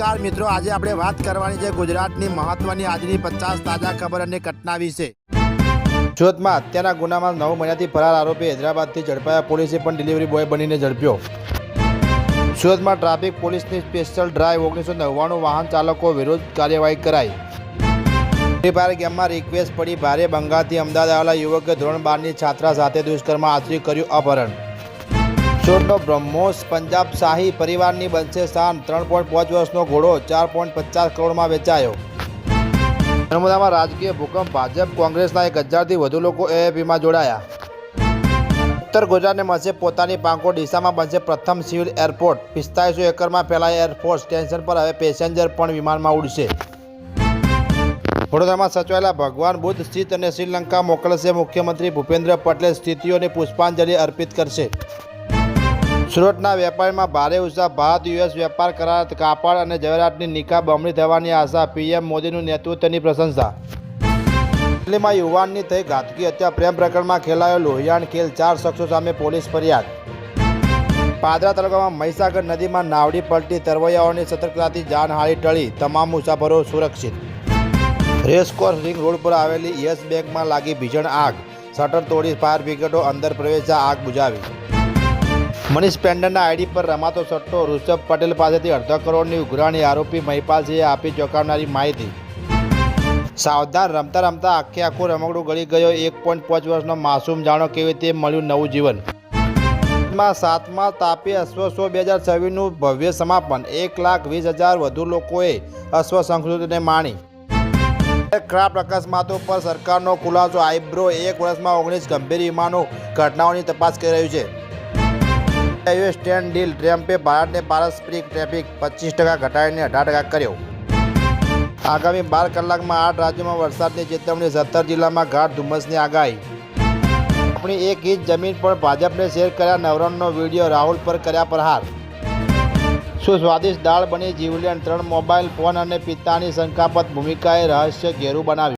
નમસ્કાર મિત્રો, આજે આપણે વાત કરવાની છે ગુજરાતની મહત્વની આજની પચાસ તાજા ખબર અને ઘટના વિશે. સુરતમાં હત્યાના ગુનામાં નવ મહિનાથી ફરાર આરોપી હૈદરાબાદથી ઝડપાયા પોલીસે પણ ડિલિવરી બોય બનીને ઝડપ્યો. સુરતમાં ટ્રાફિક પોલીસની સ્પેશિયલ ડ્રાઈવ ઓગણીસો નવ્વાણું વાહન ચાલકો વિરુદ્ધ કાર્યવાહી કરાઈ. ફ્રી ફાયર ગેમમાં રિક્વેસ્ટ પડી ભારે બંગાળથી અમદાવાદ આવેલા યુવકે ધોરણ બારની છાત્રા સાથે દુષ્કર્મ આચરી કર્યું અપહરણ. સુરતનો બ્રહ્મોસ પંજાબ શાહી પરિવારની બનશે શાન. ત્રણ પોઈન્ટ પાંચ વર્ષનો ઘોડો ચાર પોઈન્ટ પચાસ કરોડમાં વેચાયો. નર્મદામાં રાજકીય ભૂકંપ. ભાજપ, કોંગ્રેસના એક હજારથી વધુ લોકો એએપીમાં જોડાયા. ઉત્તર ગુજરાતને મળશે પોતાની પાંખો. ડીસામાં બનશે પ્રથમ સિવિલ એરપોર્ટ. પિસ્તાલીસો એકરમાં ફેલાય એરફોર્સ સ્ટેશન પર હવે પેસેન્જર પણ વિમાનમાં ઉડશે. વડોદરામાં સચવાયેલા ભગવાન બુદ્ધ સ્થિત અને શ્રીલંકા મોકલશે. મુખ્યમંત્રી ભૂપેન્દ્ર પટેલ સ્થિતિઓને પુષ્પાંજલિ અર્પિત કરશે. સુરતના વેપારીમાં ભારે ઉત્સાહ ભારત યુએસ વેપાર કરાર, કાપડ અને જવેરાતની નિકાહ બમણી થવાની આશા, પીએમ મોદીનું નેતૃત્વની પ્રશંસા. દિલ્હીમાં યુવાનની થઈ ઘાતકી હત્યા, પ્રેમ પ્રકરણમાં ખેલાયો લોહિયાણ ખેલ, ચાર શખ્સો સામે પોલીસ ફરિયાદ. પાદરા તાલુકામાં મહીસાગર નદીમાં નાવડી પલટી, તરવૈયાઓની સતર્કતાથી જાનહાળી ટળી, તમામ મુસાફરો સુરક્ષિત. રેસકોર્સ રિંગ રોડ પર આવેલી યસ બેંકમાં લાગી ભીષણ આગ. શટર તોડી ફાયર બ્રિગેડો અંદર પ્રવેશા આગ બુઝાવી મનીષ પેન્ડરના આઈડી પર રમાતો સટ્ટો ઋષભ પટેલ પાસેથી અડધા કરોડની ઉઘરાણી આરોપી મહિપાલસિંહે આપી ચોંકાવનારી માહિતી. સાવધાન રમતા રમતા આખે આખું રમકડું ગળી ગયો. એક પોઈન્ટ પાંચ વર્ષનો માસૂમ જાણો કેવી રીતે મળ્યું નવું જીવન? માં સાતમા તાપી અશ્વ શો બે હજાર છવ્વીસનું ભવ્ય સમાપન. એક લાખ વીસ હજાર વધુ લોકોએ અશ્વ સંસ્કૃતિને માણી. ક્રાફ્ટ અકસ્માતો પર સરકારનો ખુલાસો. આઈબ્રો એક વર્ષમાં ઓગણીસ ગંભીર વિમાનો ઘટનાઓની તપાસ કરી રહ્યું છે. હાઈવે સ્ટેન્ડ ડીલ ટ્રેમ્પે ભારતને પારસ્પરિક ટ્રાફિક પચીસ ટકા ઘટાડીને અઢાર ટકા કર્યો આગામી બાર કલાકમાં આઠ રાજ્યોમાં વરસાદની ચેતવણી સત્તર જિલ્લામાં ગાઢ ધુમ્મસની આગાહી આપણી એક ઇંચ જમીન પર ભાજપને શેર કર્યા નવરણનો વીડિયો રાહુલ પર કર્યા પ્રહાર શું સ્વાદિષ્ટ દાળ બની જીવલેણ ત્રણ મોબાઈલ ફોન અને પિતાની સંખ્યાપત ભૂમિકાએ રહસ્ય ઘેરું બનાવ્યું